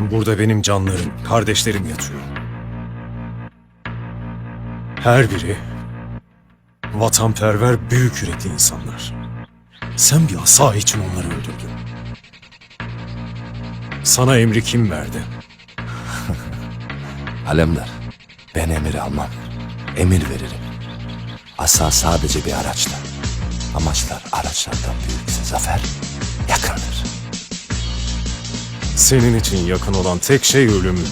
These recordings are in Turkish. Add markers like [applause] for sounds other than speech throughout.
Burada benim canlarım, kardeşlerim yatıyor. Her biri vatanperver, büyük yürekli insanlar. Sen bir asa için onları öldürdün. Sana emri kim verdi? [laughs] Alemdar, ben emir almam. Emir veririm. Asa sadece bir araçtır. Amaçlar araçlardan büyükse zafer yakındır. Senin için yakın olan tek şey ölümün.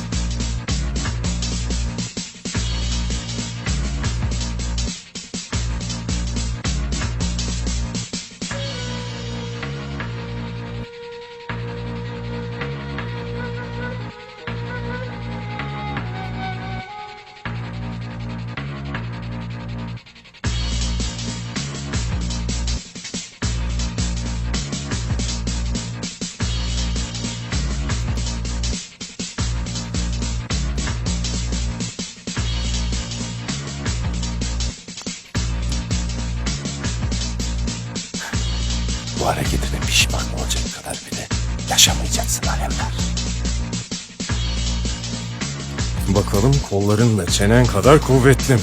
Bu hareketine pişman olacak kadar bile yaşamayacaksın Alemdar. Bakalım kolların da çenen kadar kuvvetli mi?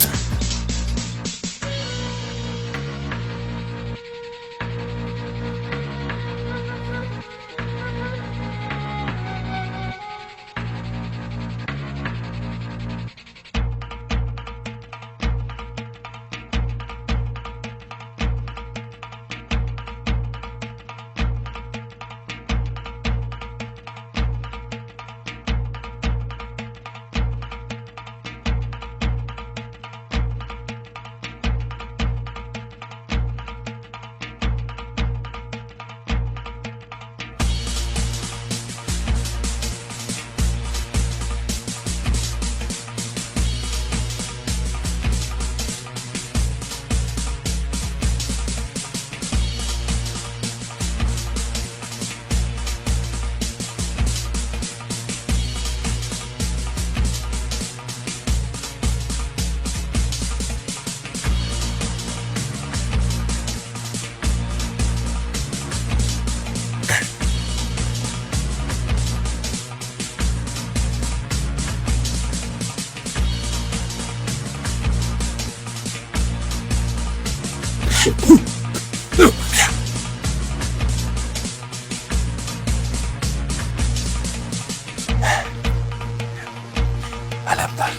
Alemdar,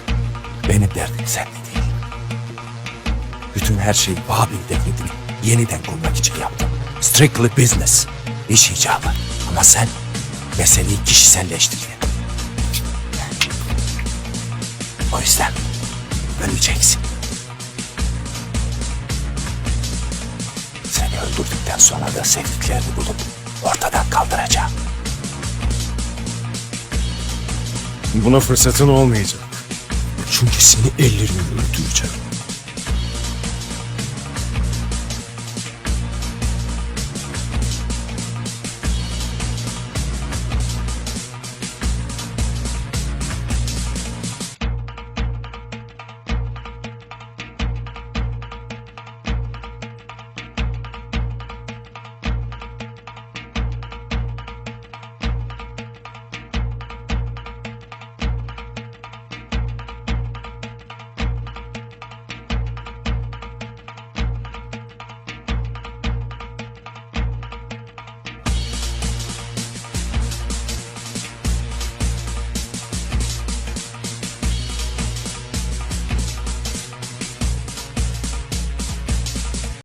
benim derdim seninle değil. Bütün her şeyi Babil devletini yeniden kurmak için yaptım. Strictly business, iş icabı. Ama sen meseleyi kişiselleştirdin. O yüzden öleceksin. Öldürdükten sonra da sevdiklerini bulup ortadan kaldıracağım. Buna fırsatın olmayacak. Çünkü seni ellerimle öldüreceğim.